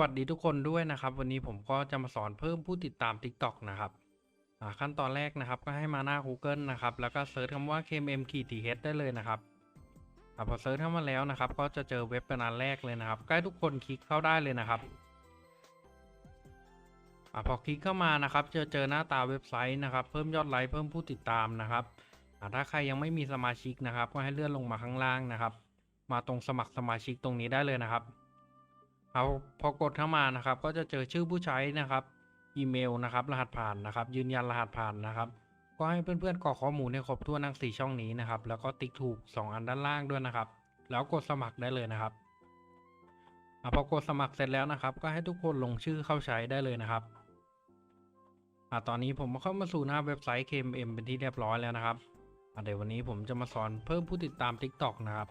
วัสดีทุกคนด้วยนะครับ วันนี้ผมก็จะมาสอนเพิ่มผู้ติดตาม TikTok นะครับขั้นตอนแรกนะครับก็ให้มาหน้า Google นะครับ แล้วก็เซิร์ชคำว่า kmm-th ได้เลยนะครับอพอเซิร์ชเข้ามาแล้วนะครับ ก็จะเจอเว็บเป็นอันแรกเลยนะครับ ใกล้ทุกคนคลิกเข้าได้เลยนะครับอพอคลิกเข้ามานะครับจะเจอหน้าตาเว็บไซต์นะครับ เพิ่มยอดไลค์เพิ่มผู้ติดตามนะครับถ้าใครยังไม่มีสมาชิกนะครับ ก็ให้เลื่อนลงมาข้างล่างนะครับ มาตรงสมัครสมาชิกตรงนี้ได้เลยนะครับ เอาพอกดเข้ามานะครับ ก็จะเจอชื่อผู้ใช้นะครับอีเมลนะครับ รหัสผ่านนะครับ ยืนยันรหัสผ่านนะครับ ก็ให้เพื่อนๆกรอกข้อมูลให้ครบถ้วนทั้ง4ช่องนี้นะครับ แล้วก็ติ๊กถูก 2 อันด้านล่างด้วยนะครับ แล้วกดสมัครได้เลยนะครับอพอกดสมัครเสร็จแล้วนะครับ ก็ให้ทุกคนลงชื่อเข้าใช้ได้เลยนะครับอตอนนี้ผมเข้ามาสู่หน้าเว็บไซต์ KMM เป็นที่เรียบร้อยแล้วนะครับเดี๋ยววันนี้ผมจะมาสอนเพิ่มผู้ติดตาม TikTok นะครับ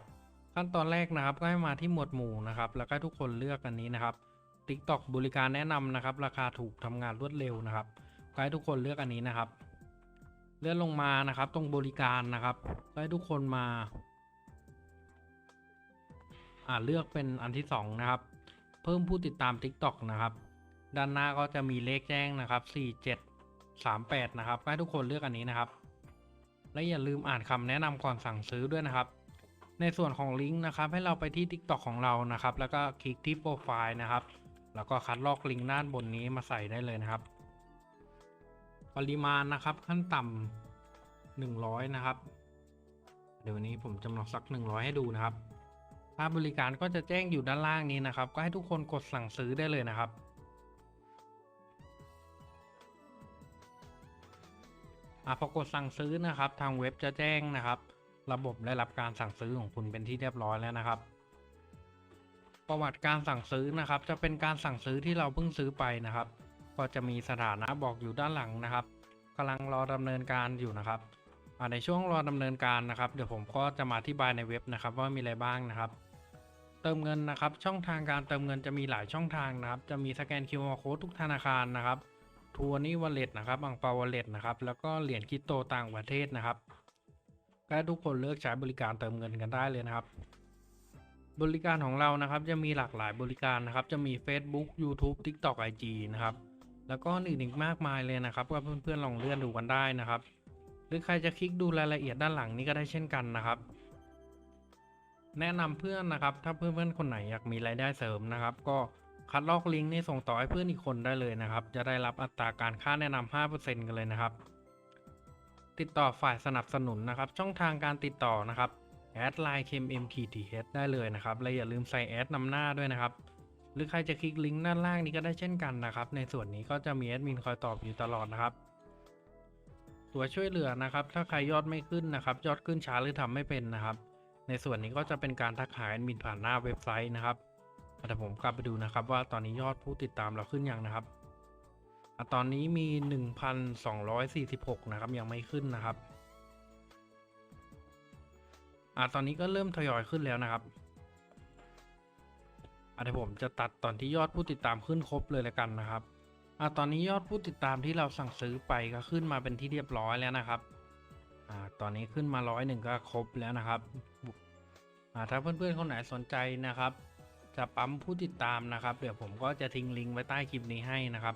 ขั้นตอนแรกนะครับก็ให้มาที่หมวดหมู่นะครับ แล้วก็ทุกคนเลือกอันนี้นะครับ TikTok บริการแนะนำนะครับ ราคาถูกทำงานรวดเร็วนะครับก็ให้ทุกคนเลือกอันนี้นะครับ เลื่อนลงมานะครับ ตรงบริการนะครับก็ให้ทุกคนมาอ่าเลือกเป็นอันที่สองนะครับ เพิ่มผู้ติดตาม TikTok นะครับ ด้านหน้าก็จะมีเลขแจ้งนะครับ 4738 นะครับให้ทุกคนเลือกอันนี้นะครับ และอย่าลืมอ่านคำแนะนำก่อนสั่งซื้อด้วยนะครับ ในส่วนของลิงก์นะครับให้เราไปที่ TikTok ของเรานะครับ แล้วก็คลิกที่โปรไฟล์นะครับแล้วก็คัดลอกลิงก์ด้านบนนี้มาใส่ได้เลยนะครับ ปริมาณนะครับขั้นต่ำ100 นะครับ เดี๋ยววันนี้ผมจำลองสัก 100 ให้ดูนะครับค่าบริการก็จะแจ้งอยู่ด้านล่างนี้นะครับ ก็ให้ทุกคนกดสั่งซื้อได้เลยนะครับอพอกดสั่งซื้อนะครับ ทางเว็บจะแจ้งนะครับ ระบบได้รับการสั่งซื้อของคุณเป็นที่เรียบร้อยแล้วนะครับ ประวัติการสั่งซื้อนะครับ จะเป็นการสั่งซื้อที่เราเพิ่งซื้อไปนะครับ ก็จะมีสถานะบอกอยู่ด้านหลังนะครับกำลังรอดำเนินการอยู่นะครับในช่วงรอดำเนินการนะครับ เดี๋ยวผมก็จะมาอธิบายในเว็บนะครับ ว่ามีอะไรบ้างนะครับ เติมเงินนะครับ ช่องทางการเติมเงินจะมีหลายช่องทางนะครับ จะมีสแกน QR Code ทุกธนาคารนะครับทัวร์นี่วอลเล็ตนะครับอังเปาวอลเล็ตนะครับ แล้วก็เหรียญคริปโตต่างประเทศนะครับ ก็ให้ทุกคนเลือกใช้บริการเติมเงินกันได้เลยนะครับ บริการของเรานะครับจะมีหลากหลายบริการนะครับ จะมี Facebook YouTube TikTok IG นะครับ แล้วก็อื่นอีกมากมายเลยนะครับก็เพื่อนๆลองเลื่อนดูกันได้นะครับ หรือใครจะคลิกดูรายละเอียดด้านหลังนี้ก็ได้เช่นกันนะครับ แนะนำเพื่อนนะครับ ถ้าเพื่อนๆคนไหนอยากมีรายได้เสริมนะครับ ก็คัดลอกลิงก์นี่ส่งต่อให้เพื่อนอีกคนได้เลยนะครับ จะได้รับอัตราการค่าแนะนำ5%กันเลยนะครับ ติดต่อฝ่ายสนับสนุนนะครับ ช่องทางการติดต่อนะครับแอดไลน์ KMM KTH ได้เลยนะครับและอย่าลืมใส่แอดนำหน้าด้วยนะครับ หรือใครจะคลิกลิงก์ด้านล่างนี้ก็ได้เช่นกันนะครับ ในส่วนนี้ก็จะมีแอดมินคอยตอบอยู่ตลอดนะครับตัวช่วยเหลือนะครับ ถ้าใครยอดไม่ขึ้นนะครับ ยอดขึ้นช้าหรือทำไม่เป็นนะครับ ในส่วนนี้ก็จะเป็นการทักหาแอดมินผ่านหน้าเว็บไซต์นะครับแต่ผมกลับไปดูนะครับ ว่าตอนนี้ยอดผู้ติดตามเราขึ้นยังนะครับ ตอนนี้มี 1,246 นะครับ ยังไม่ขึ้นนะครับอะตอนนี้ก็เริ่มทยอยขึ้นแล้วนะครับอะเดี๋ยวผมจะตัดตอนที่ยอดผู้ติดตามขึ้นครบเลยแล้วกันนะครับอะตอนนี้ยอดผู้ติดตามที่เราสั่งซื้อไปก็ขึ้นมาเป็นที่เรียบร้อยแล้วนะครับอ่าตอนนี้ขึ้นมาร้อยหนึ่งก็ครบแล้วนะครับอ่าถ้าเพื่อนๆคนไหนสนใจนะครับ จะปั๊มผู้ติดตามนะครับ เดี๋ยวผมก็จะทิ้งลิงก์ไว้ใต้คลิปนี้ให้นะครับ